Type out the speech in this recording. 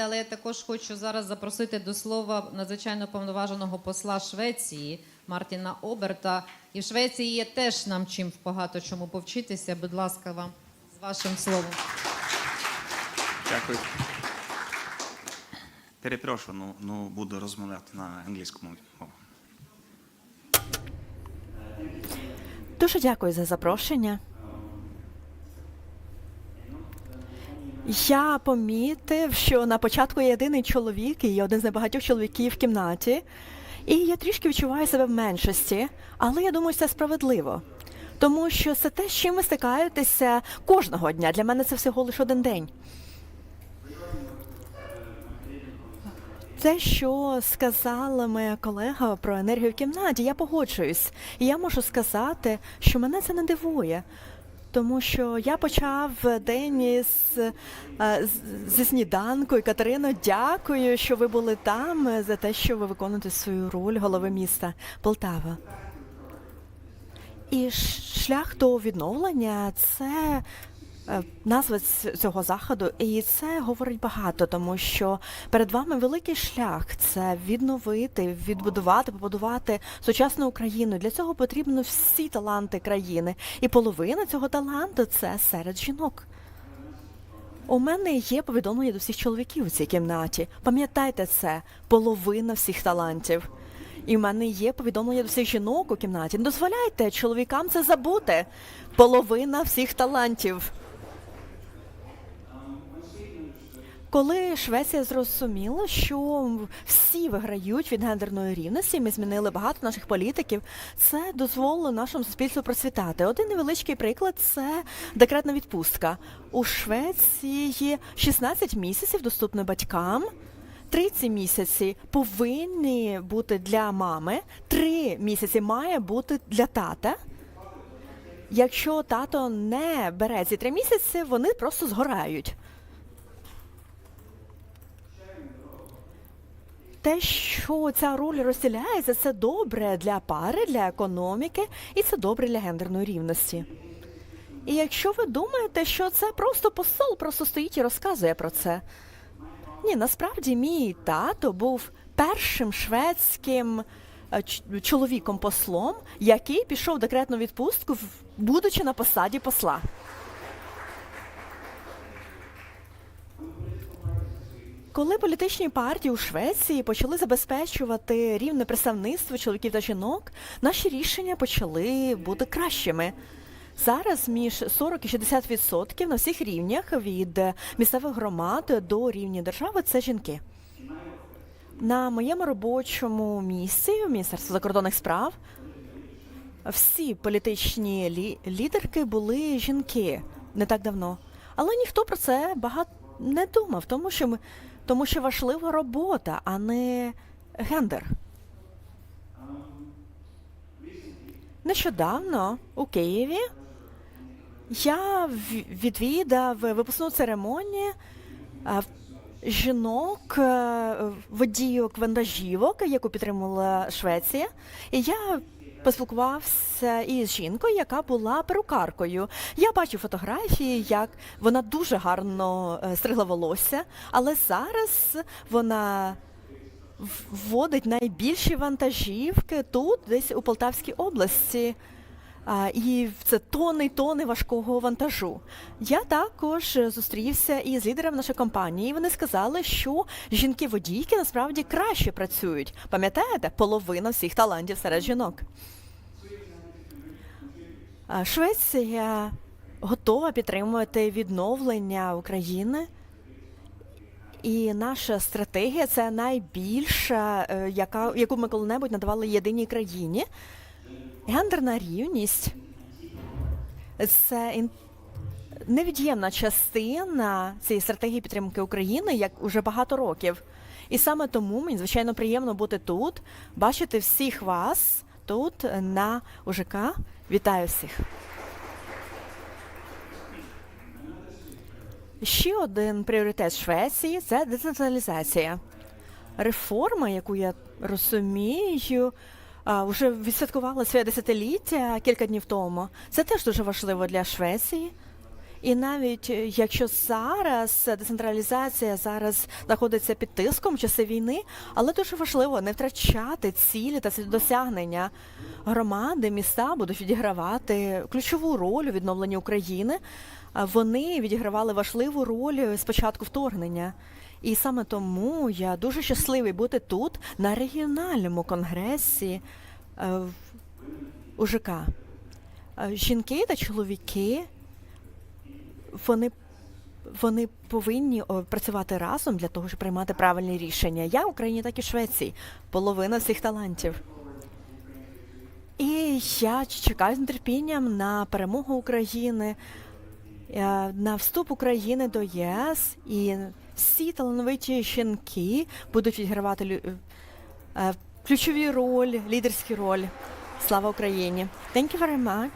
Але я також хочу зараз запросити до слова надзвичайно повноваженого посла Швеції Мартіна Оберта. І в Швеції є теж нам чим багато чому повчитися. Будь ласка, вам з вашим словом. Дякую. Перепрошую, ну, ну буду розмовляти на англійському мові. Дуже дякую за запрошення. Я помітив, що на початку я єдиний чоловік, і я один з небагатьох чоловіків в кімнаті. І я трішки відчуваю себе в меншості, але я думаю, це справедливо. Тому що це те, з чим ви стикаєтеся кожного дня. Для мене це всього лише один день. Те, що сказала моя колега про енергію в кімнаті, я погоджуюсь. І я можу сказати, що мене це не дивує. Тому що я почав день е, з- зі сніданку. І Катерино, дякую, що ви були там е, за те, що ви виконуєте свою роль голови міста Полтава. І шлях до відновлення це е, назва ц- цього заходу, і це говорить багато, тому що перед вами великий шлях це відновити, відбудувати, побудувати сучасну Україну. Для цього потрібно всі таланти країни, і половина цього таланту це серед жінок. У мене є повідомлення до всіх чоловіків у цій кімнаті. Пам'ятайте це, половина всіх талантів. І в мене є повідомлення до всіх жінок у кімнаті. Не дозволяйте чоловікам це забути. Половина всіх талантів. Коли Швеція зрозуміла, що всі виграють від гендерної рівності, ми змінили багато наших політиків. Це дозволило нашому суспільству процвітати. Один невеличкий приклад це декретна відпустка. У Швеції 16 місяців доступно батькам. 30 місяці повинні бути для мами, 3 місяці має бути для тата. Якщо тато не бере ці 3 місяці, вони просто згорають. Те, що ця роль розділяється, це добре для пари, для економіки, і це добре для гендерної рівності. І якщо ви думаєте, що це просто посол, просто стоїть і розказує про це. Ні, насправді мій тато був першим шведським е, чоловіком-послом, який пішов декретну відпустку, будучи на посаді посла. Коли політичні партії у Швеції почали забезпечувати рівне представництво чоловіків та жінок, наші рішення почали бути кращими. Зараз між 40 і 60 відсотків на всіх рівнях від місцевих громад до рівня держави це жінки. На моєму робочому місці в Міністерстві закордонних справ всі політичні лі- лідерки були жінки не так давно. Але ніхто про це багато не думав, тому що ми тому що важлива робота, а не гендер. Нещодавно у Києві я відвідав випускну церемонію жінок, е, водійок вантажівок, яку підтримувала Швеція. І я поспілкувався із жінкою, яка була перукаркою. Я бачу фотографії, як вона дуже гарно е, стригла волосся, але зараз вона вводить найбільші вантажівки тут, десь у Полтавській області. І це тони тони важкого вантажу. Я також зустрівся із лідером нашої компанії. Вони сказали, що жінки-водійки насправді краще працюють. Пам'ятаєте, половина всіх талантів серед жінок. Швеція готова підтримувати відновлення України. І наша стратегія це найбільша, е, яка, яку ми коли-небудь надавали єдиній країні. Гендерна рівність це невід'ємна частина цієї стратегії підтримки України як уже багато років. І саме тому мені звичайно приємно бути тут, бачити всіх вас тут на УЖК. Вітаю всіх. Ще один пріоритет Швеції це децентралізація. Реформа, яку я розумію, вже відсвяткувала своє десятиліття кілька днів тому. Це теж дуже важливо для Швеції. І навіть е, якщо зараз децентралізація зараз знаходиться під тиском в часи війни, але дуже важливо не втрачати цілі та досягнення. Громади, міста будуть відігравати ключову роль у відновленні України. Вони відігравали важливу роль з початку вторгнення. І саме тому я дуже щасливий бути тут на регіональному конгресі е, у ЖК. Е, Жінки та чоловіки вони, вони повинні працювати разом для того, щоб приймати правильні рішення. Я в Україні, так і в Швеції. Половина всіх талантів. І я чекаю з нетерпінням на перемогу України, на вступ України до ЄС. І всі талановиті жінки будуть відігравати лю- е, ключові роль, лідерські роль. Слава Україні! Thank you very much.